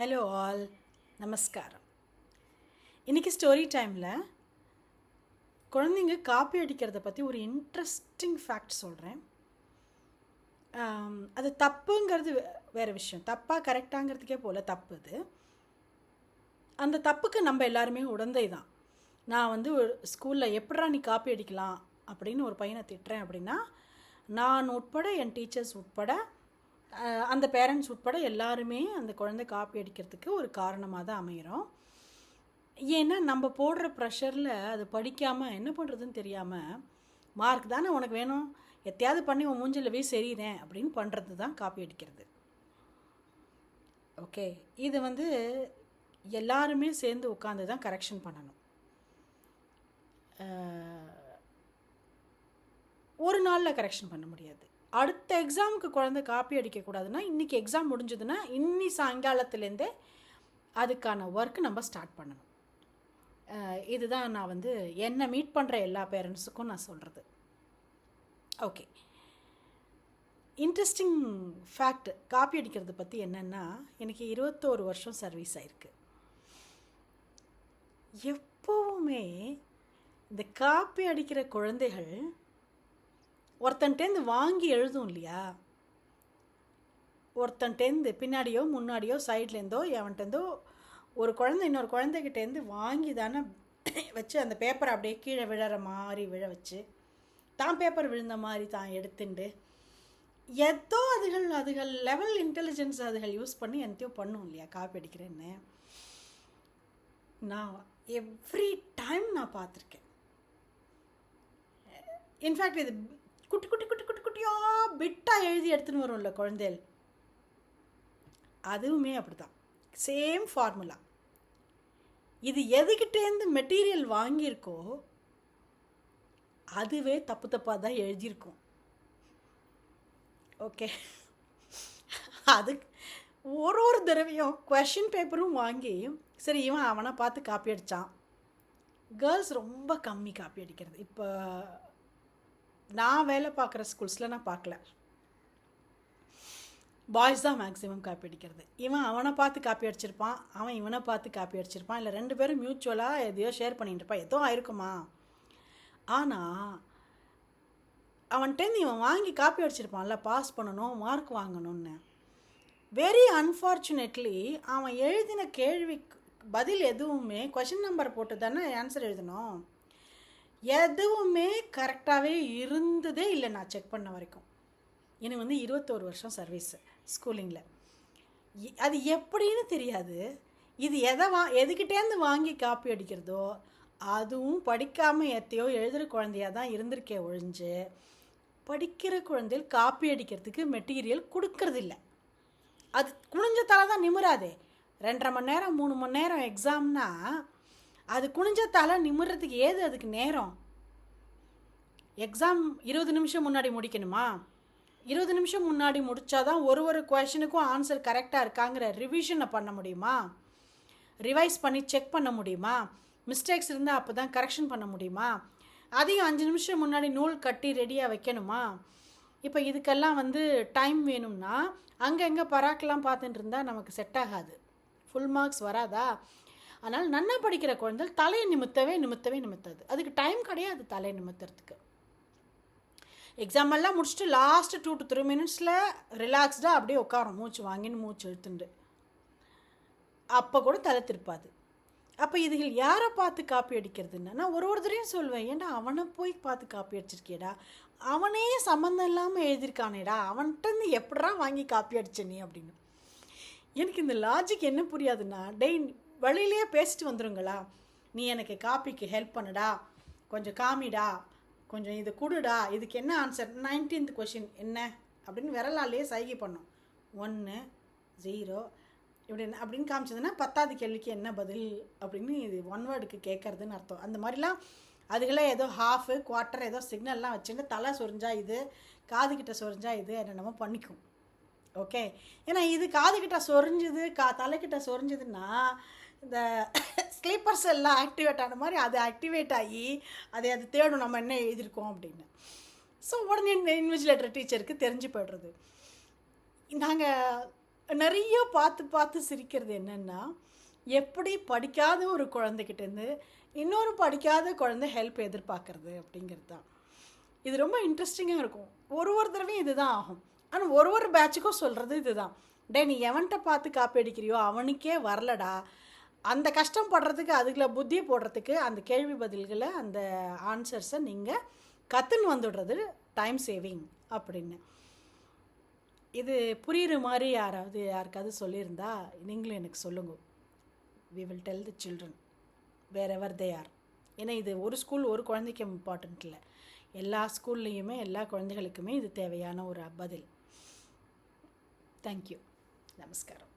Hello all நமஸ்காரம் இன்றைக்கி story டைமில் குழந்தைங்க காப்பி அடிக்கிறத பற்றி ஒரு இன்ட்ரெஸ்டிங் ஃபேக்ட் சொல்கிறேன் அது தப்புங்கிறது வே- வேறு விஷயம். தப்பாக கரெக்டாங்கிறதுக்கே போல் தப்பு இது அந்த தப்புக்கு நம்ம எல்லாருமே உடந்தை தான். நான் வந்து ஒரு ஸ்கூலில் எப்படா நீ காப்பி அடிக்கலாம் அப்படின்னு ஒரு பையனை திட்டுறேன் அப்படின்னா நான் உட்பட என் டீச்சர்ஸ் உட்பட அந்த பேரண்ட்ஸ் உட்பட எல்லாருமே அந்த குழந்தை காப்பி அடிக்கிறதுக்கு ஒரு காரணமாக தான் அமைகிறோம் ஏன்னா நம்ம போடுற ப்ரெஷரில் அது படிக்காமல் என்ன பண்ணுறதுன்னு தெரியாமல் மார்க் தானே உனக்கு வேணும்? எத்தையாவது பண்ணி உன் மூஞ்சில் போய் சரிதேன் அப்படின்னு பண்ணுறது தான் காப்பி அடிக்கிறது. ஓகே? இது வந்து எல்லாருமே சேர்ந்து உட்காந்து தான் கரெக்ஷன் பண்ணணும் ஒரு நாளில் கரெக்ஷன் பண்ண முடியாது. அடுத்த எக்ஸாமுக்கு குழந்தை காப்பி அடிக்கக்கூடாதுன்னா இன்றைக்கி எக்ஸாம் முடிஞ்சதுன்னா இன்னி சாயங்காலத்துலேருந்தே அதுக்கான ஒர்க் நம்ம ஸ்டார்ட் பண்ணணும். இதுதான் நான் வந்து என்னை மீட் பண்ணுற எல்லா பேரண்ட்ஸுக்கும் நான் சொல்கிறது ஓகே இன்ட்ரெஸ்டிங் ஃபேக்ட் காப்பி அடிக்கிறது பற்றி என்னென்னா எனக்கு இருபத்தோரு வருஷம் சர்வீஸ் ஆயிருக்கு. எப்போவுமே இந்த காப்பி அடிக்கிற குழந்தைகள் ஒருத்தன்ட்டேந்து வாங்கி எழுதும் இல்லையா ஒருத்தன்ட்டேந்து பின்னாடியோ முன்னாடியோ சைட்லேருந்தோ எவன்ட்டேருந்தோ ஒரு குழந்தை இன்னொரு குழந்தைகிட்டேருந்து வாங்கி தானே வச்சு அந்த பேப்பரை அப்படியே கீழே விழற மாதிரி விழ வச்சு தான் பேப்பர் விழுந்த மாதிரி தான் எடுத்துண்டு ஏதோ அதுகள் அதுகள் லெவல் இன்டெலிஜென்ஸ் அதுகள் யூஸ் பண்ணி என்னத்தையும் பண்ணும் இல்லையா காப்பி அடிக்கிறேன்னு? நான் எவ்ரி டைம் நான் பார்த்துருக்கேன். இன்ஃபேக்ட் இது குட்டி குட்டி குட்டி குட்டி குட்டியாக பிட்டாக எழுதி எடுத்துன்னு வரும்ல குழந்தைகள். அதுவுமே அப்படிதான் சேம் ஃபார்முலா இது எதுக்கிட்டேருந்து மெட்டீரியல் வாங்கியிருக்கோ அதுவே தப்பு தப்பாக தான் எழுதியிருக்கும். ஓகே அது ஒரு ஒரு தடவையும் கொஷின் பேப்பரும் வாங்கி சரி இவன் அவனை பார்த்து காப்பி அடித்தான் கேர்ள்ஸ் ரொம்ப கம்மி காப்பி அடிக்கிறது. இப்போ நான் வேலை பார்க்குற ஸ்கூல்ஸில் நான் பார்க்கல. பாய்ஸ் தான் மேக்ஸிமம் காப்பி அடிக்கிறது. இவன் அவனை பார்த்து காப்பி அடிச்சிருப்பான் அவன் இவனை பார்த்து காப்பி அடிச்சிருப்பான் இல்லை ரெண்டு பேரும் மியூச்சுவலாக எதையோ ஷேர் பண்ணிட்டு இருப்பான். எதுவும் ஆயிருக்குமா? ஆனால் அவன்கிட்டேருந்து இவன் வாங்கி காப்பி அடிச்சிருப்பான்ல பாஸ் பண்ணணும் மார்க் வாங்கணும்னு. வெரி அன்ஃபார்ச்சுனேட்லி அவன் எழுதின கேள்விக்கு பதில் எதுவுமே கொஷின் நம்பர் போட்டு தானே ஆன்சர் எழுதணும்? எதுவுமே கரெக்டாகவே இருந்ததே இல்லை நான் செக் பண்ண வரைக்கும். எனக்கு வந்து இருபத்தோரு வருஷம் சர்வீஸு ஸ்கூலிங்கில் அது எப்படின்னு தெரியாது. இது எதை வா எதுக்கிட்டேருந்து வாங்கி காப்பி அடிக்கிறதோ அதுவும் படிக்காமல் எத்தையோ எழுதுகிற குழந்தையாக தான் இருந்திருக்கே ஒழிஞ்சு படிக்கிற குழந்தைகள் காப்பி அடிக்கிறதுக்கு மெட்டீரியல் கொடுக்கறதில்ல. அது குனிஞ்ச தலை தான் நிமிராதே. ரெண்டரை மணி நேரம் மூணு மணி நேரம் எக்ஸாம்னா அது குனிஞ்ச தலை நிமிர்றதுக்கு ஏது அதுக்கு நேரம்? எக்ஸாம் இருபது நிமிஷம் முன்னாடி முடிக்கணுமா? இருபது நிமிஷம் முன்னாடி முடிச்சாதான் ஒரு ஒரு கொஷனுக்கும் ஆன்சர் கரெக்டாக இருக்காங்கிற ரிவிஷனை பண்ண முடியுமா? ரிவைஸ் பண்ணி செக் பண்ண முடியுமா? மிஸ்டேக்ஸ் இருந்தால் அப்போ தான் கரெக்ஷன் பண்ண முடியுமா? அதையும் அஞ்சு நிமிஷம் முன்னாடி நூல் கட்டி ரெடியாக வைக்கணுமா? இப்போ இதுக்கெல்லாம் வந்து டைம் வேணும்னா அங்கங்கே பராக்கெல்லாம் பார்த்துட்டு இருந்தால் நமக்கு செட் ஆகாது. ஃபுல் மார்க்ஸ் வராதா? அதனால் நன்னா படிக்கிற குழந்தை தலையை நிமித்தவே நிமித்தவே நிமித்தாது. அதுக்கு டைம் கிடையாது தலையை நிமித்துறதுக்கு. எக்ஸாம் எல்லாம் முடிச்சுட்டு லாஸ்ட் டூ டு த்ரீ மினிட்ஸில் ரிலாக்ஸ்டாக அப்படியே உட்காரும். மூச்சு வாங்கின்னு மூச்சு இழுத்துண்டு. அப்போ கூட தலை திருப்பாது. அப்போ இதுகள் யாரை பார்த்து காப்பி அடிக்கிறதுன்னா நான் ஒரு ஒரு சொல்வேன் சொல்லுவேன் ஏன்டா அவனை போய் பார்த்து காப்பி அடிச்சிருக்கேடா அவனே சம்மந்தம் இல்லாமல் எழுதியிருக்கானேடா? அவன்கிட்டருந்து எப்படா வாங்கி காப்பி அடிச்ச நீ? அப்படின்னு. எனக்கு இந்த லாஜிக் என்ன புரியாதுன்னா டெய் வழியிலேயே பேசிட்டு வந்துருங்களா? நீ எனக்கு காப்பிக்கு ஹெல்ப் பண்ணுடா. கொஞ்சம் காமிடா. கொஞ்சம் இது கொடுடா. இதுக்கு என்ன ஆன்சர் நைன்டீன்த் கொஷின் என்ன? அப்படின்னு விரலாலேயே சைகை பண்ணும். ஒன்று ஜீரோ இப்படி அப்படின்னு காமிச்சதுன்னா பத்தாவது கேள்விக்கு என்ன பதில்? அப்படின்னு இது ஒன் வேர்டுக்கு கேட்குறதுன்னு அர்த்தம். அந்த மாதிரிலாம் அதுகளே ஏதோ ஹாஃபு குவார்ட்டர் ஏதோ சிக்னல்லாம் வச்சுட்டு தலை சொரிஞ்சா இது காதுகிட்ட சொரிஞ்சா இது என்னென்னமோ பண்ணிக்கும். ஓகே ஏன்னா இது காதுகிட்ட சொரிஞ்சுது கா தலைக்கிட்ட சொரிஞ்சுதுன்னா இந்த ஸ்லீப்பர்ஸ் எல்லாம் ஆக்டிவேட் ஆன மாதிரி அது ஆக்டிவேட் ஆகி அதை அது தேடும் நம்ம என்ன எழுதியிருக்கோம் அப்படின்னு. ஸோ உடனே இந்த இன்விஜிலேட்டர் டீச்சருக்கு தெரிஞ்சு போய்டுறது. நாங்கள் நிறைய பார்த்து பார்த்து சிரிக்கிறது என்னென்னா எப்படி படிக்காத ஒரு குழந்தைகிட்டேருந்து இன்னொரு படிக்காத குழந்தை ஹெல்ப் எதிர்பார்க்குறது அப்படிங்கிறது தான் இது ரொம்ப இன்ட்ரெஸ்டிங்காக இருக்கும். ஒரு ஒரு தடவையும் இதுதான் ஆகும். ஆனால் ஒரு ஒரு பேட்சுக்கும் சொல்கிறது இதுதான். டே நீ எவன்கிட்ட பார்த்து காப்பி அடிக்கிறியோ அவனுக்கே வரலடா. அந்த கஷ்டம் படுறதுக்கு அதுக்குள்ள புத்தி போடுறதுக்கு அந்த கேள்வி பதில்களை அந்த ஆன்சர்ஸை நீங்கள் கற்றுன்னு வந்துடுறது டைம் சேவிங் அப்படின்னு. இது புரியுற மாதிரி யாராவது யாருக்காவது சொல்லியிருந்தா நீங்களும் எனக்கு சொல்லுங்க. We will tell the children wherever they are ஏன்னா இது ஒரு ஸ்கூல் ஒரு குழந்தைக்கு இம்பார்ட்டண்ட் இல்லை. எல்லா ஸ்கூல்லையுமே எல்லா குழந்தைகளுக்குமே இது தேவையான ஒரு பதில். தேங்க்யூ நமஸ்காரம்.